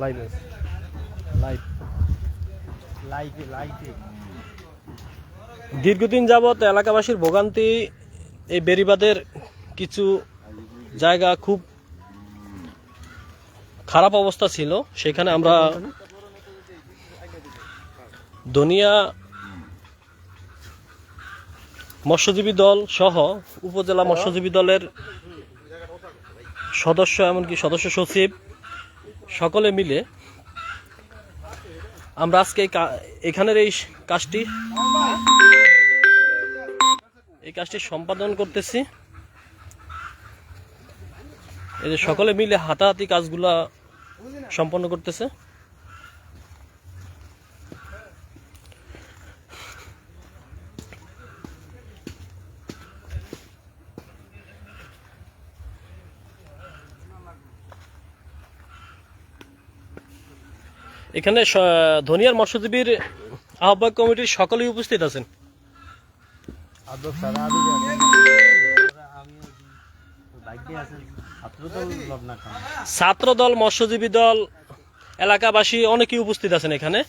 লাইভে লাইভ লাইটে লাইটে দীর্ঘদিন যাবৎ এলাকাবাসীর ভোগান্তি এই বেরিবাদের কিছু জায়গা খুব খারাপ অবস্থা ছিল। সেখানে আমরা দনিয়া মৎস্যজীবী দল সহ উপজেলা মৎস্যজীবী দলের সদস্য এমনকি সদস্য সচিব সকলে মিলে আমরা আজকে এখানের এই কাজটি এই কাজটি সম্পাদন করতেছি। এই যে সকলে মিলে হাতাহাতি কাজগুলা সম্পন্ন করতেছে। এখানে ধনিয়ার মৎস্যজীবীর আহ্বায়ক কমিটির সকলেই উপস্থিত আছেন। ছাত্র দল মৎস্যজীবী দল এলাকাবাসী অনেকেই উপস্থিত আছেন এখানে।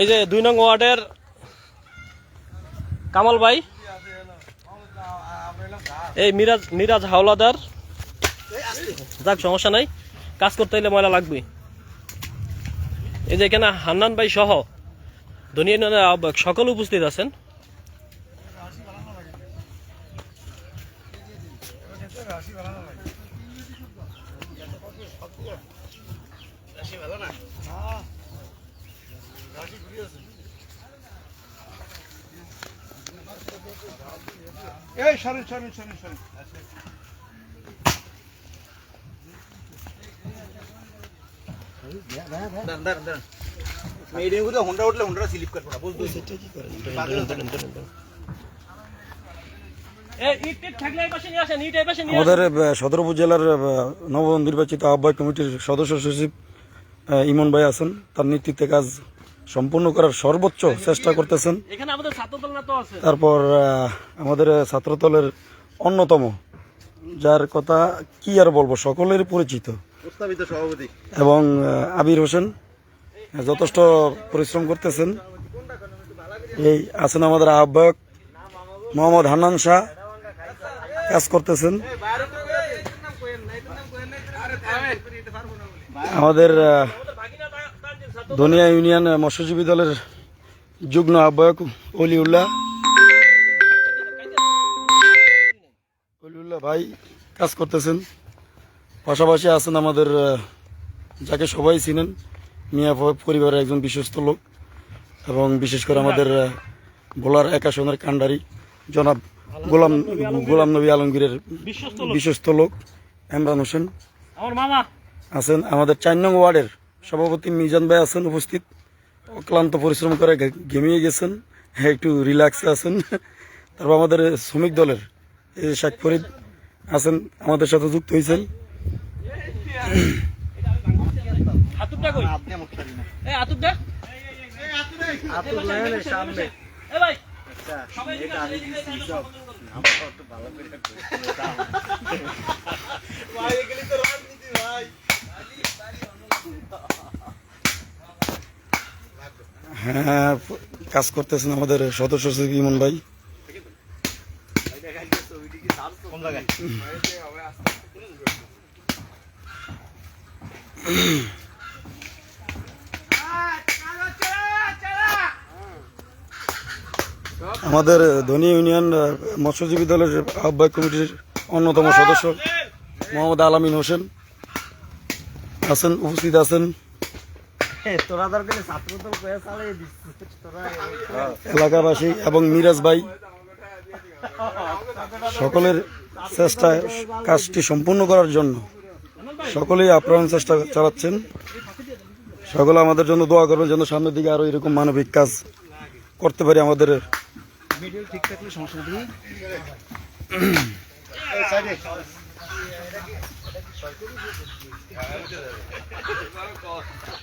এই যে দুই নং ওয়ার্ডের কামাল ভাই। এই মিরাজ মিরাজ হাওলাদার। যাক, সমস্যা নাই। কাজ করতে হলে ময়লা লাগবে এই যে এখানে হান্নান ভাই সহ আহ্বায়ক সকল উপস্থিত আছেন। এই সরেন সরেন সরেন সরেন। মেয়েদের মধ্যে হোন্ডা উঠলে হোন্ডা স্লিপ করব না বুঝতে আমাদের সদর উপজেলার নবনির্বাচিত আহ্বায়ক কমিটির সদস্য সচিব ইমন ভাই আছেন। তার নেতৃত্বে কাজ সম্পূর্ণ করার সর্বোচ্চ চেষ্টা করতেছেন। এখানে আমাদের ছাত্রদল না তো আছে। তারপর আমাদের ছাত্রদলের অন্যতম যার কথা কি আর বলব সকলের পরিচিত। এবং আবির হোসেন যথেষ্ট পরিশ্রম করতেছেন। এই আছেন আমাদের আহ্বায়ক মোহাম্মদ হান্নান শাহ কাজ করতেছেন। আমাদের ধনিয়া ইউনিয়ন মৎস্যজীবী দলের যুগ্ম আহ্বায়ক অলিউল্লাহ। অলিউল্লাহ ভাই কাজ করতেছেন। পাশাপাশি আছেন আমাদের যাকে সবাই চিনেন মিয়া পরিবারের একজন বিশ্বস্ত লোক এবং বিশেষ করে আমাদের ভোলার একাশনের কাণ্ডারি জনাব গোলাম গোলাম নবী আলমগীরের বিশ্বস্ত লোক। এমরান হোসেন আছেন। আমাদের চার নং ওয়ার্ডের সভাপতি মিজান ভাই আছেন উপস্থিত। অক্লান্ত পরিশ্রম করে ঘেমিয়ে গেছেন। হ্যাঁ একটু রিল্যাক্সে আছেন। তারপর আমাদের শ্রমিক দলের এই যে শেখ ফরিদ আছেন আমাদের সাথে যুক্ত হয়েছেন। হ্যাঁ কাজ করতেছেন আমাদের সদস্য সচিব ইমন ভাই। আমাদের ধনী ইউনিয়ন মৎস্যজীবী দলের আহ্বায়ক কমিটির অন্যতম সদস্য মোহাম্মদ আলামিন হোসেন আছেন, উপস্থিত আছেন। এলাকাবাসী এবং মিরাজ ভাই, সকলের চেষ্টায় কাজটি সম্পূর্ণ করার জন্য সকলেই আপ্রাণ চেষ্টা চালাচ্ছেন। সকলে আমাদের জন্য দোয়া করবেন যেন সামনের দিকে আরও এরকম মানবিক কাজ করতে পারি আমাদের। ঠিক থাকলে সমস্যা আরে বালি আছে তো, বালি আছে।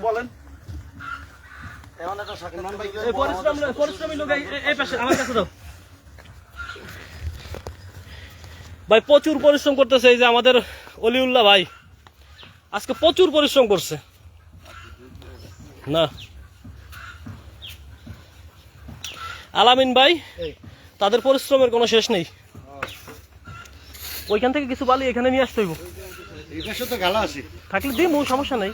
বলেন ভাই প্রচুর পরিশ্রম করতেছে এই যে আমাদের অলিউল্লাহ ভাই। আজকে প্রচুর পরিশ্রম করছে। না। আলামিন ভাই তাদের পরিশ্রমের কোনো শেষ নেই। ওইখান থেকে কিছু বালি এখানে নিয়ে আসতে হইব। থাকলে দিই সমস্যা নাই।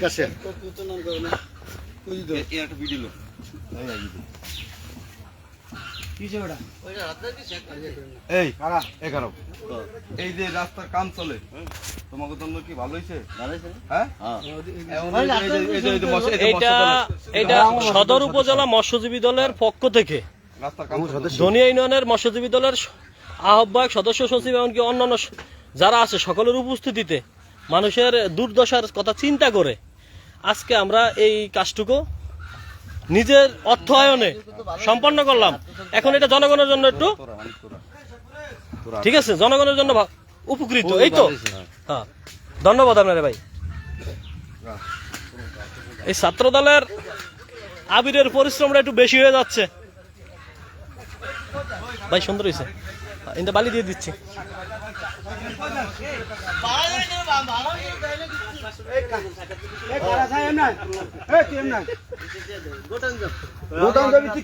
কাছে। এই কারা? এই যে রাস্তার কাম চলে তোমাকে কি ভালো হয়েছে এটা এটা সদর উপজেলা মৎস্যজীবী দলের পক্ষ থেকে। ধনিয়া ইউনিয়নের মৎস্যজীবী দলের আহ্বায়ক সদস্য সচিব এমনকি অন্যান্য যারা আছে সকলের উপস্থিতিতে মানুষের দুর্দশার কথা চিন্তা করে আজকে আমরা এই কাজটুকু নিজের অর্থায়নে সম্পন্ন করলাম। এখন এটা জনগণের জন্য একটু। ঠিক আছে, জনগণের জন্য উপকৃত, এই তো? হ্যাঁ। ধন্যবাদ আপনারে ভাই। এই ছাত্র দলের আবিরের পরিশ্রমটা একটু বেশি হয়ে যাচ্ছে। ভাই, সুন্দর হয়েছে এটা বালি দিয়ে দিচ্ছি। গোটান যাবি কি